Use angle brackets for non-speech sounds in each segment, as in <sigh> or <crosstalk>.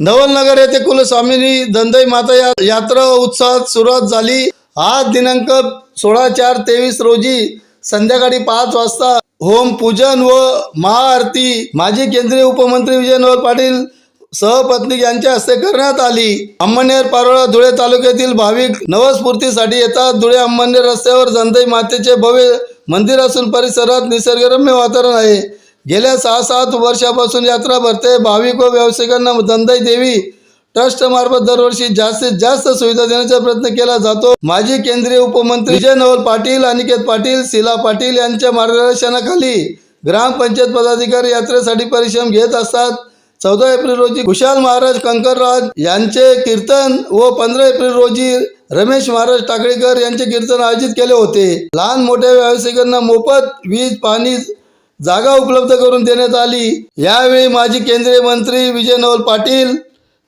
नवलनगर येथे कुलस्वामिनी दंदई माता या- यात्रा उत्सवात सुरुवात झाली. आज दिनांक सोळा चार तेवीस रोजी संध्याकाळी पाच वाजता होम पूजन व महाआरती माजी केंद्रीय उपमंत्री विजयनवर पाटील सहपत्नी यांच्या हस्ते करण्यात आली. अंमनेर पारोळा धुळे तालुक्यातील भाविक नवस्फूर्तीसाठी येतात. धुळे अंमनेर रस्त्यावर दंदई मातेचे भव्य मंदिर असून परिसरात निसर्गरम्य वातावरण आहे. गेल्या सहा सात वर्षापासून यात्रा भरते. भाविक व व्यावसायिकांना दंदाई देवी ट्रस्ट मार्फत दरवर्षी जास्तीत जास्त सुविधा देण्याचा प्रयत्न केला जातो. माजी केंद्रीय उपमंत्री विजय नवल पाटील अनिकेत पाटील शिला पाटील यांच्या मार्गदर्शनाखाली ग्रामपंचायत पदाधिकारी यात्रेसाठी परिश्रम घेत असतात. चौदा एप्रिल रोजी कुशाल महाराज कंकरराज यांचे कीर्तन व पंधरा एप्रिल रोजी रमेश महाराज टाकळीकर यांचे कीर्तन आयोजित केले होते. लहान मोठ्या व्यावसायिकांना मोफत वीज पाणी जागा उपलब्ध करून देण्यात आली. यावेळी माजी केंद्रीय मंत्री विजय नवल पाटील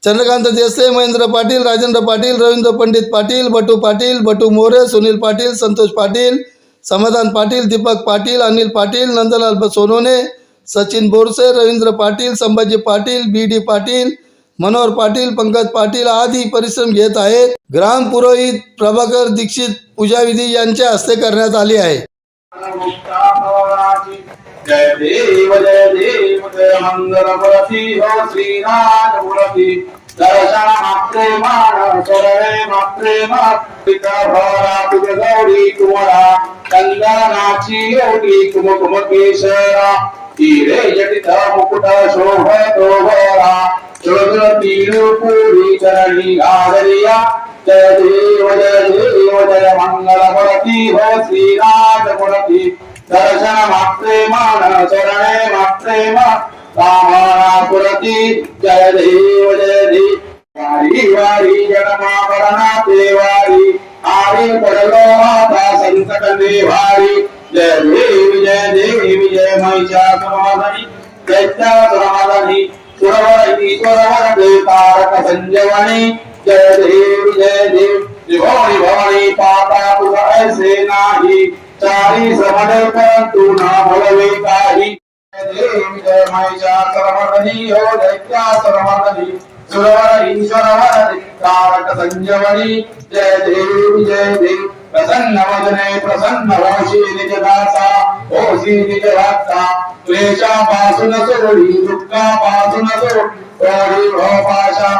चंद्रकांत देसाई महेंद्र पाटील राजेंद्र पाटील रवींद्र पंडित पाटील बटू पाटील बटू मोरे सुनील पाटील संतोष पाटील समाधान पाटील दीपक पाटील अनिल पाटील नंदलाल सोनोने सचिन बोरसे रवींद्र पाटील संभाजी पाटील बी डी पाटील मनोहर पाटील पंकज पाटील आदी परिश्रम घेत आहेत. ग्राम पुरोहित प्रभाकर दीक्षित पूजाविधी यांच्या हस्ते करण्यात आली आहे. जय देव जय देव जय मंगल मूर्ती हो श्रीनाथ मूर्ती दर्शन मात्रे मान चरणे मात्रे मात्रिका भरा तुझ गौरी कुमरा चंदनाची योगी कुम कुम केशरा हिरे जटित मुकुट शोभतो भरा चोदर तीन पुरी चरणी आदरिया जय देव जय देव जय मंगल मूर्ती हो श्रीनाथ मूर्ती दर्शन मात्रे मान चरणे मात्रे मान पुरती जय देव जय देव वारी वारी जन्माभरणा ते देवारी आरी पडलो माता संकट निवारी जय देव जय देव समाधानी महिषासुरमर्दनी समाधानी सुरवर ईश्वरवर देवतारक संजवणी जय देव जय देव भवानी भवानी पाता तुझा ऐसे नाही। चारी समडे परंतु ना बोलवे काही। हो सुरवर ईश्वरवर कारक संजवनी जय देव जय प्रसन्न वदने प्रसन्न होशी निज दासा होशी निज भक्ता क्लेशापासून सोडी दुःखापासून सोडी भवपाशा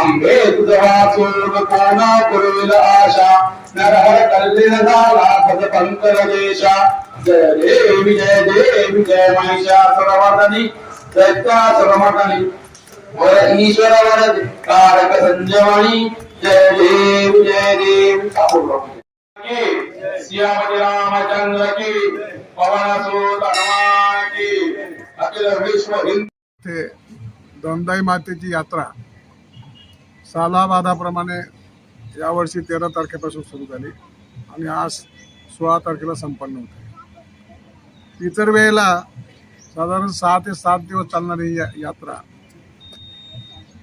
आंबे तुझ वाचून कोणा पुरविल आशा नरहर कल्लिन झाला पद पंकर देशा जय देव जय देव जय दैत्या दैत्यासुरमर्दनी वर ईश्वर वरद कारक संजवाणी. जय देव जय देव की रामचंद्र की पवन सूत हनुमान की अखिल विश्व हिंद ते दोंदाई मातेची यात्रा. सालाबादाप्रमाणे यावर्षी तेरा तारखेपासून सुरू झाली आणि आज सोळा तारखेला संपन्न होते इतर वेळेला साधारण सहा ते सात दिवस चालणारी या यात्रा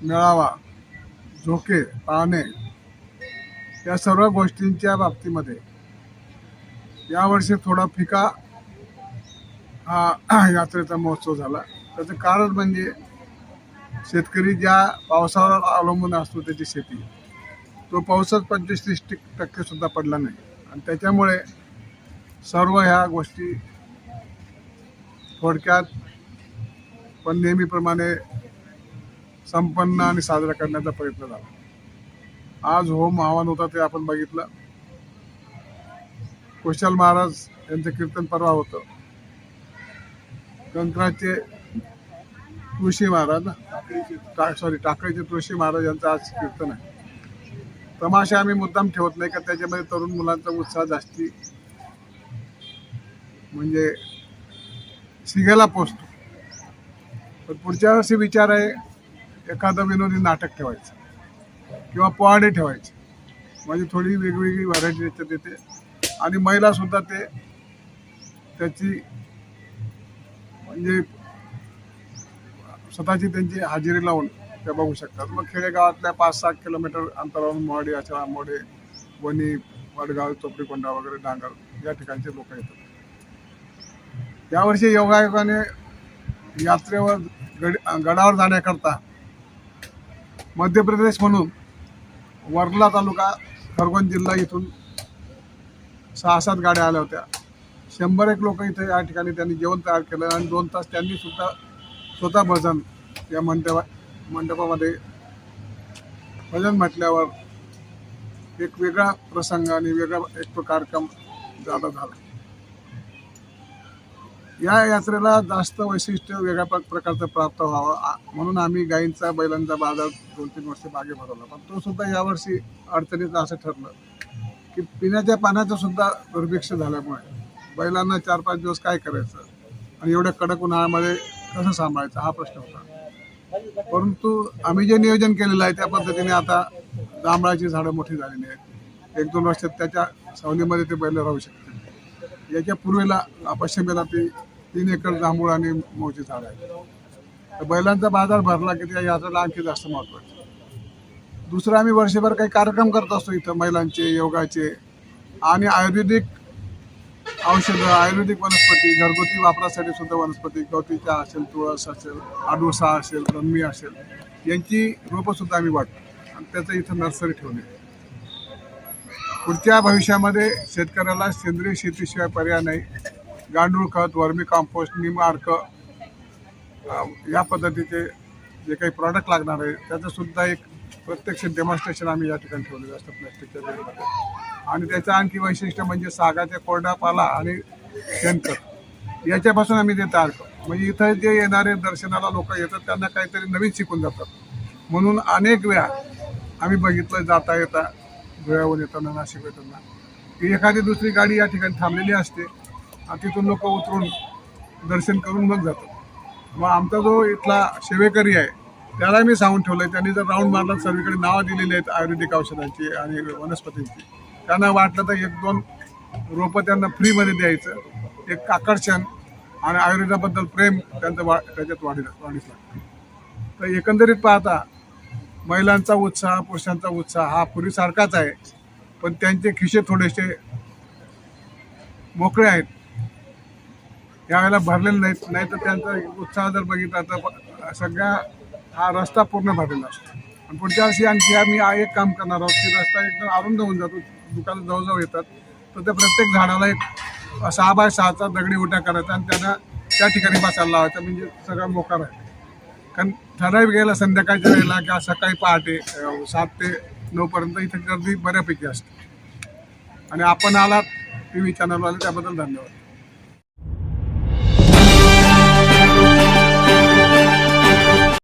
मेळावा झोके पाहणे या सर्व गोष्टींच्या बाबतीमध्ये यावर्षी थोडा फिका हा <clears throat> यात्रेचा महोत्सव झाला. त्याचं कारण म्हणजे शेतकरी ज्या पावसावर अवलंबून असतो त्याची शेती. तो पावसात पंचवीस तीस टक्के सुद्धा पडला नाही. आणि त्याच्यामुळे सर्व ह्या गोष्टी थोडक्यात पण नेहमीप्रमाणे संपन्न आणि साजरा करण्याचा प्रयत्न झाला. आज होम आव्हान होता ते आपण बघितलं. कुशाल महाराज यांचं कीर्तन परवा होतं. कंत्राचे तुळशी महाराज ना टा सॉरी टाकळीचे तुळशी महाराज यांचं आज कीर्तन आहे. तमाशा आम्ही मुद्दाम ठेवत नाही का त्याच्यामध्ये तरुण मुलांचा उत्साह जास्ती म्हणजे शिगायला पोचतो. पण पुढच्या वर्षी विचार आहे एखादं विनोदी नाटक ठेवायचं किंवा पोहाडे ठेवायचे. म्हणजे थोडी वेगवेगळी व्हरायटी त्याच्यात येते. आणि महिलासुद्धा ते त्याची म्हणजे स्वतःची त्यांची हजेरी लावून ते बघू शकतात. मग खेडेगावातल्या पाच सात किलोमीटर अंतरावरून मोहाडी अचरा मोडे वणी वडगाव चोपडीकोंडा वगैरे डांगर या ठिकाणचे लोक येतात. यावर्षी योगायोगाने यात्रेवर गड गडावर जाण्याकरता मध्य प्रदेश म्हणून वर्ला तालुका खरगोन जिल्हा इथून सहा सात गाड्या आल्या होत्या. शंभर एक लोक इथे या ठिकाणी त्यांनी जेवण तयार केलं आणि दोन तास त्यांनी सुद्धा स्वतः भजन या मंडपा मंडपामध्ये भजन म्हटल्यावर एक वेगळा प्रसंग आणि वेगळा एक कार्यक्रम झाला झाला. या यात्रेला जास्त वैशिष्ट्य वेगळ्या प्रकारचं प्राप्त व्हावं म्हणून आम्ही गायींचा बैलांचा बाजार दोन तीन वर्ष मागे भरवला. पण तो सुद्धा यावर्षी अडचणीचं असं ठरलं की पिण्याच्या पाण्याचं सुद्धा दुर्भिक्ष झाल्यामुळे बैलांना चार पाच दिवस काय करायचं? आणि एवढ्या कडक उन्हाळ्यामध्ये कसं सांभाळायचं? हा प्रश्न होता. परंतु आम्ही जे नियोजन केलेलं आहे त्या पद्धतीने आता जांभळाची झाडं मोठी झालेली आहेत. एक दोन वर्षात त्याच्या सावलीमध्ये ते बैल राहू शकते याच्या पूर्वेला पश्चिमेला ती तीन एकर जांभूळ आणि मोठी झाड आहे तर बैलांचा बाजार भरला की त्या याचं आणखी जास्त महत्त्व आहे. दुसरं आम्ही वर्षभर काही कार्यक्रम करत असतो इथं महिलांचे योगाचे आणि आयुर्वेदिक औषधं आयुर्वेदिक वनस्पती घरगुती वापरासाठी सुद्धा वनस्पती गवतीच्या असेल तुळस असेल आडोसा असेल रम्मी असेल यांची रोपं सुद्धा आम्ही वाटतो. आणि त्याचं इथं नर्सरी ठेवली. पुढच्या भविष्यामध्ये शेतकऱ्याला सेंद्रिय शेतीशिवाय पर्याय नाही. गांडूळ खत वर्मी कॉम्पोस्ट निमार्क या पद्धतीचे जे काही प्रॉडक्ट लागणार आहे त्याचं सुद्धा एक प्रत्यक्ष डेमॉन्स्ट्रेशन आम्ही या ठिकाणी ठेवलेलं असतं प्लॅस्टिकच्या आणि त्याचं आणखी वैशिष्ट्य म्हणजे सागाच्या कोरडा पाला आणि शेणखत. याच्यापासून आम्ही ते तयार करतो. म्हणजे इथं जे येणारे दर्शनाला लोक येतात त्यांना काहीतरी नवीन शिकून जातात. म्हणून अनेक वेळा आम्ही बघितलं जाता येता धुळ्यावर येताना नाशिक येताना एखादी दुसरी गाडी या ठिकाणी थांबलेली असते आणि तिथून लोक उतरून दर्शन करून मग जातात. मग आमचा जो इथला सेवेकरी आहे त्याला मी सांगून ठेवलं आहे त्यांनी जर राऊंड मारला तर सर्वीकडे नावं दिलेली आहेत आयुर्वेदिक औषधांची आणि वनस्पतींची. त्यांना वाटलं तर एक दोन रोपं त्यांना फ्रीमध्ये द्यायचं. एक आकर्षण आणि आयुर्वेदाबद्दल प्रेम त्यांचं वा त्याच्यात वाढील वाढीस लागतं. तर एकंदरीत पाहता महिलांचा उत्साह पुरुषांचा उत्साह हा पूर्वीसारखाच आहे पण त्यांचे खिशे थोडेसे मोकळे आहेत. यावेळेला भरलेले नाहीत नाही तर त्यांचा उत्साह जर बघितला तर सगळा हा रस्ता पूर्ण भरलेला असतो. आणि पुढच्या वर्षी आणखी आम्ही एक काम करणार आहोत की रस्ता एकदम अरुंद होऊन जातो दुकानं जवळजवळ येतात. तर त्या प्रत्येक झाडाला एक सहा बाय सहाचा दगडी उठा करायचा आणि त्यांना त्या ठिकाणी बसायला लावायचा म्हणजे सगळं मोकार आहे कारण ठराविक गेला संध्याकाळच्या वेळेला किंवा सकाळी पहाटे सात ते नऊपर्यंत इथे गर्दी बऱ्यापैकी असते. आणि आपण आलात टी व्ही चॅनलवाले त्याबद्दल धन्यवाद.